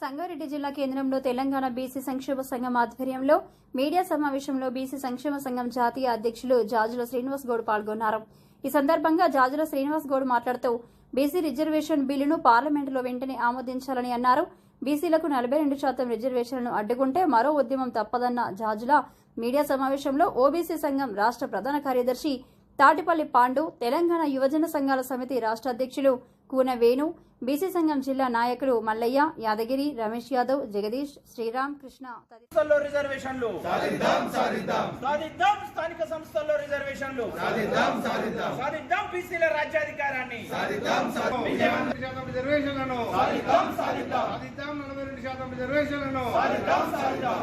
సంగారెడ్డి జిల్లా కేంద్రంలో తెలంగాణ బీసీ సంక్షేమ సంఘం ఆధ్వర్యంలో మీడియా సమావేశంలో బీసీ సంక్షేమ సంఘం జాతీయ అధ్యక్షులు జాజుల శ్రీనివాస్ గౌడ్ పాల్గొన్నారు. ఈ సందర్భంగా జాజుల శ్రీనివాస్ గౌడ్ మాట్లాడుతూ బీసీ రిజర్వేషన్ బిల్లును పార్లమెంటులో వెంటనే ఆమోదించాలని అన్నారు. బీసీలకు నలభై రెండు శాతం రిజర్వేషన్లను అడ్డుకుంటే మరో ఉద్యమం తప్పదన్న జాజుల మీడియా సమావేశంలో ఓబీసీ సంఘం రాష్ట్ర ప్రధాన కార్యదర్శి తాటిపల్లి పాండు తెలంగాణ యువజన సంఘాల సమితి రాష్ట్ర అధ్యక్షులు కూన వేణు బీసీ సంఘం జిల్లా నాయకులు మల్లయ్య యాదగిరి రమేష్ యాదవ్ జగదీష్ శ్రీరామ్ కృష్ణ సంస్థల్లో రిజర్వేషన్లు. సాధిద్దాం సాధిద్దాం. సాధిద్దాం స్థానిక సంస్థల్లో రిజర్వేషన్లు. సాధిద్దాం సాధిద్దాం. సాధిద్దాం బీసీల రాజ్యాధికారాన్ని. సాధిద్దాం నలభై శాతం రిజర్వేషన్లను. సాధిద్దాం సాధిద్దాం. సాధిద్దాం నలభై రెండు శాతం రిజర్వేషన్లను. సాధిద్దాం సాధిద్దాం.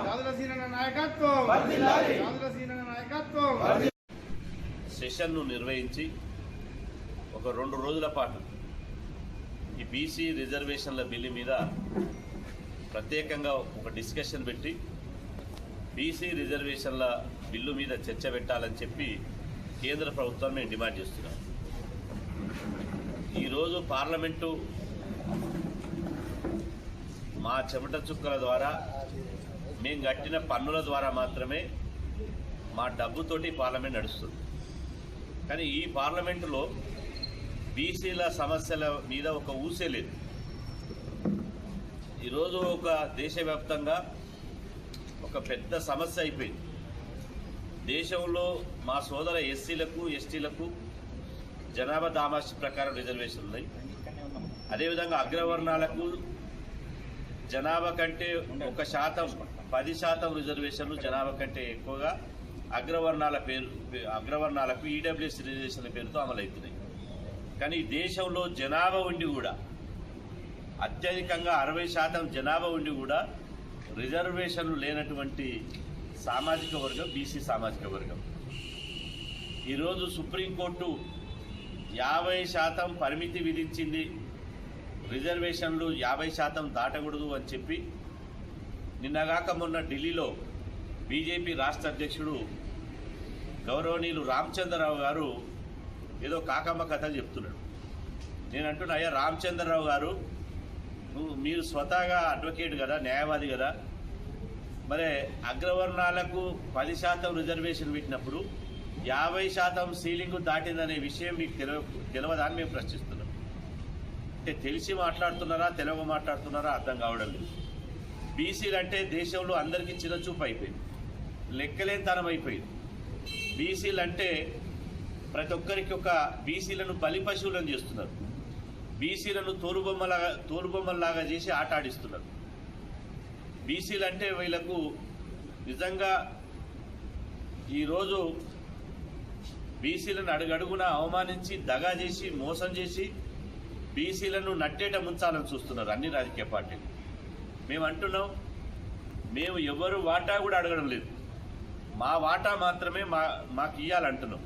నాయకత్వం. సీనన్న నాయకత్వం. సెషన్ను నిర్వహించి ఒక రెండు రోజుల పాటు బీసీ రిజర్వేషన్ల బిల్లు మీద ప్రత్యేకంగా ఒక డిస్కషన్ పెట్టి బీసీ రిజర్వేషన్ల బిల్లు మీద చర్చ పెట్టాలని చెప్పి కేంద్ర ప్రభుత్వం మేము డిమాండ్ చేస్తున్నాం. ఈరోజు పార్లమెంటు మా చెమట చుక్కల ద్వారా మేము కట్టిన పన్నుల ద్వారా మాత్రమే మా డబ్బుతోటి పార్లమెంట్ నడుస్తుంది. కానీ ఈ పార్లమెంటులో బీసీల సమస్యల మీద ఒక ఊసే లేదు. ఈరోజు ఒక దేశవ్యాప్తంగా ఒక పెద్ద సమస్య అయిపోయింది. దేశంలో మా సోదర ఎస్సీలకు ఎస్టీలకు జనాభా దామాషి ప్రకారం రిజర్వేషన్ ఉన్నాయి. అదేవిధంగా అగ్రవర్ణాలకు జనాభా కంటే ఒక శాతం పది శాతం రిజర్వేషన్లు జనాభా కంటే ఎక్కువగా అగ్రవర్ణాల పేరు అగ్రవర్ణాలకు ఈడబ్ల్యూఎస్ రిజర్వేషన్ల పేరుతో అమలవుతున్నాయి. కానీ దేశంలో జనాభా ఉండి కూడా అత్యధికంగా అరవై శాతం జనాభా ఉండి కూడా రిజర్వేషన్లు లేనటువంటి సామాజిక వర్గం బీసీ సామాజిక వర్గం. ఈరోజు సుప్రీంకోర్టు యాభై శాతం పరిమితి విధించింది. రిజర్వేషన్లు యాభై శాతం దాటకూడదు అని చెప్పి నిన్నగాక మొన్న ఢిల్లీలో బీజేపీ రాష్ట్ర అధ్యక్షుడు గౌరవనీయులు రామచంద్రరావు గారు ఏదో కాకమ్మ కథలు చెప్తున్నాడు. నేను అంటున్నా అయ్యా రామచంద్రరావు గారు నువ్వు మీరు స్వతహాగా అడ్వకేట్ కదా న్యాయవాది కదా మరి అగ్రవర్ణాలకు పది శాతం రిజర్వేషన్ పెట్టినప్పుడు యాభై శాతం సీలింగ్ దాటిందనే విషయం మీకు తెలవ తెలియదా అని మేము ప్రశ్నిస్తున్నాం. అంటే తెలిసి మాట్లాడుతున్నారా తెలుగు మాట్లాడుతున్నారా అర్థం కావడం లేదు. బీసీలు అంటే దేశంలో అందరికీ చిన్నచూపు అయిపోయింది. లెక్కలేనితనం అయిపోయింది. బీసీలు అంటే ప్రతి ఒక్కరికి ఒక బీసీలను బలి పశువులను చేస్తున్నారు. బీసీలను తోలుబొమ్మలాగా తోలుబొమ్మలాగా చేసి ఆట ఆడిస్తున్నారు. బీసీలు అంటే వీళ్ళకు నిజంగా ఈరోజు బీసీలను అడుగడుగున అవమానించి దగా చేసి మోసం చేసి బీసీలను నట్టేట ముంచాలని చూస్తున్నారు అన్ని రాజకీయ పార్టీలు. మేము అంటున్నాం మేము ఎవరు వాటా కూడా అడగడం లేదు. మా వాటా మాత్రమే మా మాకు ఇవ్వాలంటున్నాం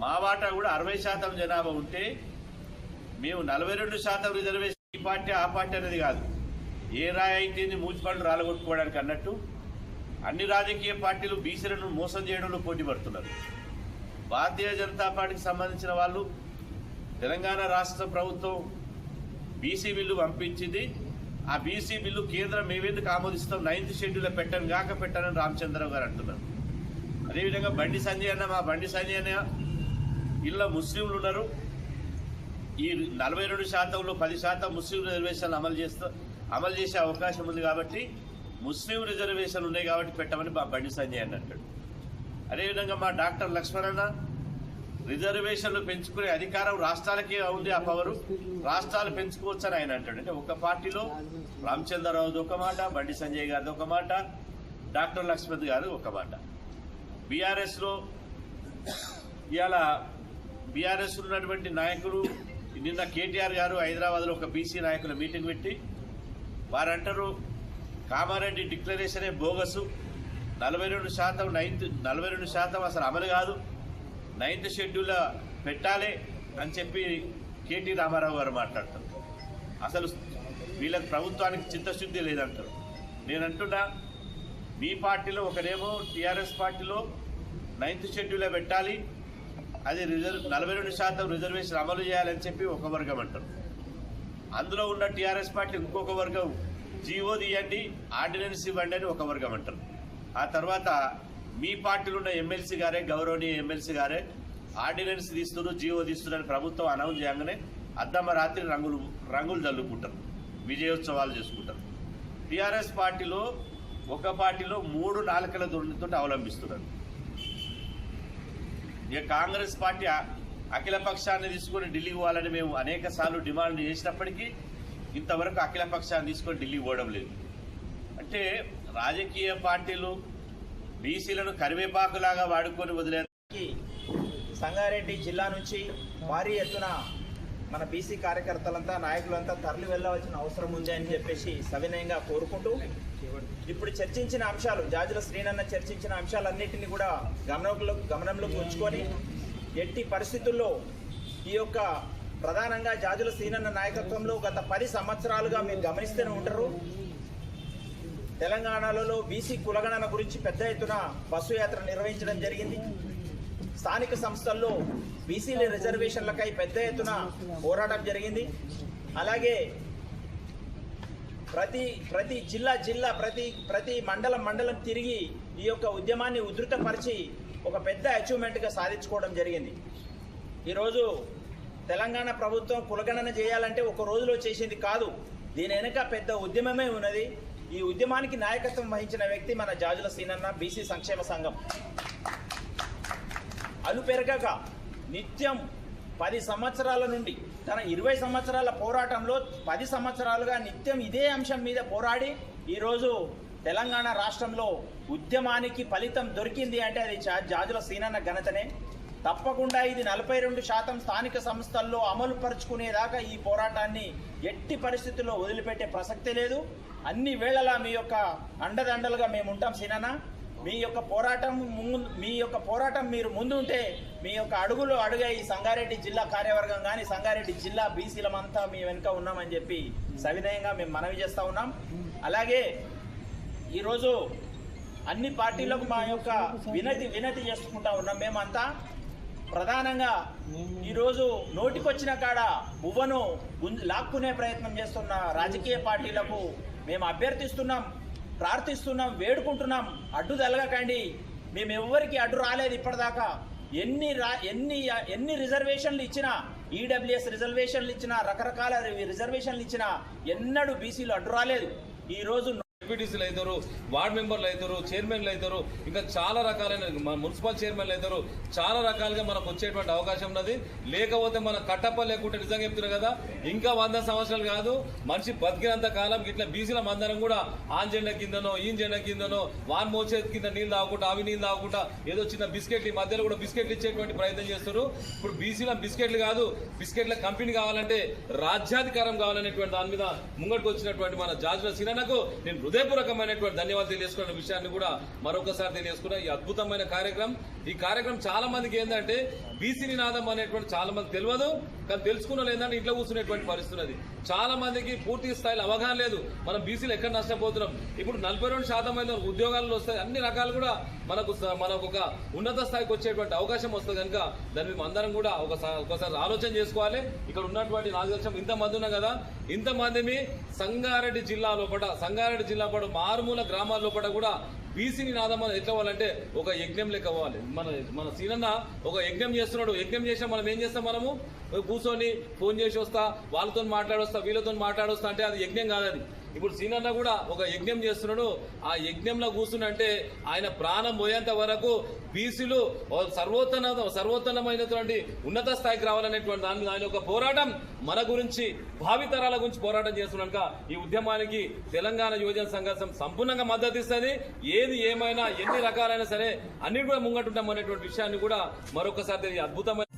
మా వాటా కూడా అరవై శాతం జనాభా ఉంటే మేము నలభై రెండు శాతం రిజర్వేషన్ ఈ పార్టీ ఆ పార్టీ అనేది కాదు. ఏ రాయితీని మూచిపండ్లు రాలగొట్టుకోవడానికి అన్నట్టు అన్ని రాజకీయ పార్టీలు బీసీలను మోసం చేయడంలో పోటీ పడుతున్నారు. భారతీయ జనతా పార్టీకి సంబంధించిన వాళ్ళు తెలంగాణ రాష్ట్ర ప్రభుత్వం బీసీ బిల్లు పంపించింది. ఆ బీసీ బిల్లు కేంద్రం మేమెందుకు ఆమోదిస్తాం? నైన్త్ షెడ్యూల్లో పెట్టను గాక పెట్టానని రామచంద్రరావు గారు అంటున్నారు. అదేవిధంగా బండి సంజయ్ అన్న మా బండి సంజయ్ అన్న ఇళ్ళ ముస్లింలు ఉన్నారు. ఈ నలభై రెండు శాతంలో పది శాతం ముస్లిం రిజర్వేషన్లు అమలు చేస్తూ అమలు చేసే అవకాశం ఉంది కాబట్టి ముస్లిం రిజర్వేషన్లు ఉన్నాయి కాబట్టి పెట్టమని మా బండి సంజయ్ అని అంటాడు. అదేవిధంగా మా డాక్టర్ లక్ష్మణన్న రిజర్వేషన్లు పెంచుకునే అధికారం రాష్ట్రాలకే ఉంది ఆ పవరు రాష్ట్రాలు పెంచుకోవచ్చు అని ఆయన అంటాడు. అంటే ఒక పార్టీలో రామచంద్రరావుది ఒక మాట బండి సంజయ్ గారిది ఒక మాట డాక్టర్ లక్ష్మణ్ గారు ఒక మాట. బీఆర్ఎస్లో ఇవాళ బీఆర్ఎస్ ఉన్నటువంటి నాయకులు నిన్న కేటీఆర్ గారు హైదరాబాద్లో ఒక బీసీ నాయకుల మీటింగ్ పెట్టి వారంటారు కామారెడ్డి డిక్లరేషనే బోగసు. నలభై రెండు శాతం నైన్త్ నలభై రెండు శాతం అసలు అమలు కాదు. నైన్త్ షెడ్యూల్ పెట్టాలి అని చెప్పి కేటీ రామారావు గారు మాట్లాడతారు. అసలు వీళ్ళకి ప్రభుత్వానికి చిత్తశుద్ధి లేదంటారు. నేను అంటున్నా మీ పార్టీలో ఒకరేమో టీఆర్ఎస్ పార్టీలో నైన్త్ షెడ్యూలే పెట్టాలి. అది రిజర్వ్ నలభై రెండు శాతం రిజర్వేషన్ అమలు చేయాలని చెప్పి ఒక వర్గం అంటారు. అందులో ఉన్న టీఆర్ఎస్ పార్టీ ఇంకొక వర్గం జీవో తీయండి ఆర్డినెన్స్ ఇవ్వండి అని ఒక వర్గం అంటారు. ఆ తర్వాత మీ పార్టీలో ఉన్న ఎమ్మెల్సీ గారే గౌరవనీయ ఎమ్మెల్సీ గారే ఆర్డినెన్స్ తీస్తున్నారు జీవో తీస్తున్నారని ప్రభుత్వం అనౌన్స్ చేయగానే అద్దమ్మ రాత్రి రంగులు రంగులు చల్లుకుంటారు విజయోత్సవాలు చేసుకుంటారు. టీఆర్ఎస్ పార్టీలో ఒక పార్టీలో మూడు నాలుకల ధోరణితో అవలంబిస్తున్నారు. ఇక కాంగ్రెస్ పార్టీ అఖిల పక్షాన్ని తీసుకొని ఢిల్లీకి పోవాలని మేము అనేక సార్లు డిమాండ్ చేసినప్పటికీ ఇంతవరకు అఖిల పక్షాన్ని తీసుకొని ఢిల్లీకి పోవడం లేదు. అంటే రాజకీయ పార్టీలు బీసీలను కరివేపాకులాగా వాడుకొని వదిలే సంగారెడ్డి జిల్లా నుంచి భారీ ఎత్తున మన బీసీ కార్యకర్తలంతా నాయకులంతా తరలి వెళ్ళవలసిన అవసరం ఉంది అని చెప్పేసి సవినయంగా కోరుకుంటూ ఇప్పుడు చర్చించిన అంశాలు జాజుల శ్రీనన్న చర్చించిన అంశాలన్నింటినీ కూడా గమనంలో గమనంలోకి ఉంచుకొని ఎట్టి పరిస్థితుల్లో ఈ యొక్క ప్రధానంగా జాజుల శ్రీనన్న నాయకత్వంలో గత పది సంవత్సరాలుగా మీరు గమనిస్తూనే ఉంటారు. తెలంగాణలో బీసీ కులగణన గురించి పెద్ద ఎత్తున బస్సు యాత్ర నిర్వహించడం జరిగింది. స్థానిక సంస్థల్లో బీసీల రిజర్వేషన్లకై పెద్ద ఎత్తున పోరాటం జరిగింది. అలాగే ప్రతి ప్రతి జిల్లా జిల్లా ప్రతి ప్రతి మండలం మండలం తిరిగి ఈ యొక్క ఉద్యమాన్ని ఉధృతపరిచి ఒక పెద్ద అచీవ్మెంట్గా సాధించుకోవడం జరిగింది. ఈరోజు తెలంగాణ ప్రభుత్వం కులగణన చేయాలంటే ఒక రోజులో చేసింది కాదు. దీని వెనుక పెద్ద ఉద్యమమే ఉన్నది. ఈ ఉద్యమానికి నాయకత్వం వహించిన వ్యక్తి మన జాజుల సీనన్న బీసీ సంక్షేమ సంఘం. అలు పెరగక నిత్యం పది సంవత్సరాల నుండి తన ఇరవై సంవత్సరాల పోరాటంలో పది సంవత్సరాలుగా నిత్యం ఇదే అంశం మీద పోరాడి ఈరోజు తెలంగాణ రాష్ట్రంలో ఉద్యమానికి ఫలితం దొరికింది అంటే అది జాజుల సీనన్న ఘనతనే. తప్పకుండా ఇది నలభై రెండు శాతం స్థానిక సంస్థల్లో అమలు పరుచుకునేదాకా ఈ పోరాటాన్ని ఎట్టి పరిస్థితుల్లో వదిలిపెట్టే ప్రసక్తే లేదు. అన్ని వేళలా మీ యొక్క అండదండలుగా మేము ఉంటాం సీనన్న. మీ యొక్క పోరాటం ముందు మీ యొక్క పోరాటం మీరు ముందు ఉంటే మీ యొక్క అడుగులు అడుగే ఈ సంగారెడ్డి జిల్లా కార్యవర్గం కానీ సంగారెడ్డి జిల్లా బీసీలమంతా మీ వెనుక ఉన్నామని చెప్పి సవినయంగా మేము మనవి చేస్తూ ఉన్నాం. అలాగే ఈరోజు అన్ని పార్టీలకు మా యొక్క వినతి వినతి చేసుకుంటా ఉన్నాం మేమంతా. ప్రధానంగా ఈరోజు నోటికొచ్చిన కాడ బువ్వను లాక్కునే ప్రయత్నం చేస్తున్న రాజకీయ పార్టీలకు మేము అభ్యర్థిస్తున్నాం. ప్రార్థిస్తున్నాం వేడుకుంటున్నాం. అడ్డు తలగకండి మేమెవ్వరికి అడ్డు రాలేదు ఇప్పటిదాకా. ఎన్ని రా ఎన్ని ఎన్ని రిజర్వేషన్లు ఇచ్చినా ఈడబ్ల్యూఎస్ రిజర్వేషన్లు ఇచ్చినా రకరకాల రిజర్వేషన్లు ఇచ్చినా ఎన్నడూ బీసీలు అడ్డు రాలేదు. ఈరోజు ఎంపీటీసీలు అవుతారు వార్డ్ మెంబర్లు అవుతారు చైర్మన్లు అవుతారు ఇంకా చాలా రకాలైన మున్సిపల్ చైర్మన్లు అవుతారు. చాలా రకాలుగా మనకు వచ్చేటువంటి అవకాశం ఉన్నది. లేకపోతే మన కట్టప్ప లేకుంటే నిజంగా చెప్తున్నారు కదా ఇంకా వంద సంవత్సరాలు కాదు మనిషి బతికినంత కాలం ఇట్లా బీసీల మందరం కూడా ఆన్ జెండా కిందనో ఈ జెండా కిందనో వాన్ మోచే కింద నీళ్ళు తాగకుండా అవి నీళ్ళు తాగకుండా ఏదో చిన్న బిస్కెట్లు ఈ మధ్యలో కూడా బిస్కెట్లు ఇచ్చేటువంటి ప్రయత్నం చేస్తారు ఇప్పుడు బీసీల బిస్కెట్లు కాదు బిస్కెట్ల కంపెనీ కావాలంటే రాజ్యాధికారం కావాలనేటువంటి దాని మీద ముంగటికి వచ్చినటువంటి మన జాజుల సినకు నేను హృదయపూర్వకమైనటువంటి ధన్యవాదాలు తెలియజేసుకున్న విషయాన్ని కూడా మరొకసారి తెలియజేసుకున్నా ఈ అద్భుతమైన కార్యక్రమం. ఈ కార్యక్రమం చాలా మందికి ఏంటంటే బీసీ నినాదం అనేటువంటి చాలా మంది తెలియదు. కానీ తెలుసుకున్న లేదంటే ఇంట్లో కూర్చునేటువంటి పరిస్థితున్నది చాలా మందికి పూర్తి స్థాయిలో అవగాహన లేదు. మనం బీసీలు ఎక్కడ నష్టపోతున్నాం ఇప్పుడు నలభై రెండు శాతం మంది ఉద్యోగాలు వస్తాయి. అన్ని రకాలు కూడా మనకు మనకు ఒక ఉన్నత స్థాయికి వచ్చేటువంటి అవకాశం వస్తుంది కనుక దాన్ని మేము అందరం కూడా ఒకసారి ఒకసారి ఆలోచన చేసుకోవాలి. ఇక్కడ ఉన్నటువంటి నాకు తెలిసిన ఇంతమంది ఉన్నాం కదా ఇంతమంది సంగారెడ్డి జిల్లా లోపల సంగారెడ్డి జిల్లా పడ మారుమూల గ్రామాల్లో పాటు కూడా బీసీని నినాదం మనం ఎట్లా అవ్వాలంటే ఒక యజ్ఞం లెక్క అవ్వాలి. మన మన సీనన్న ఒక యజ్ఞం చేస్తున్నాడు. యజ్ఞం చేసినా మనం ఏం చేస్తాం మనము? కూర్చొని ఫోన్ చేసి వస్తా వాళ్ళతో మాట్లాడొస్తా వీళ్ళతో మాట్లాడొస్తా అంటే అది యజ్ఞం కాదు అది. ఇప్పుడు సీనన్న కూడా ఒక యజ్ఞం చేస్తున్నాడు. ఆ యజ్ఞంలో కూర్చున్నంటే ఆయన ప్రాణం పోయేంత వరకు బీసీలు సర్వోత్తన సర్వోత్తమైనటువంటి ఉన్నత స్థాయికి రావాలనేటువంటి దాని ఆయన యొక్క పోరాటం మన గురించి భావితరాల గురించి పోరాటం చేస్తున్నాక ఈ ఉద్యమానికి తెలంగాణ యువజన సంఘం సంపూర్ణంగా మద్దతు ఇస్తుంది. ఏది ఏమైనా ఎన్ని రకాలైనా సరే అన్ని కూడా ముంగటుంటాం అనేటువంటి విషయాన్ని కూడా మరొకసారి అద్భుతమైన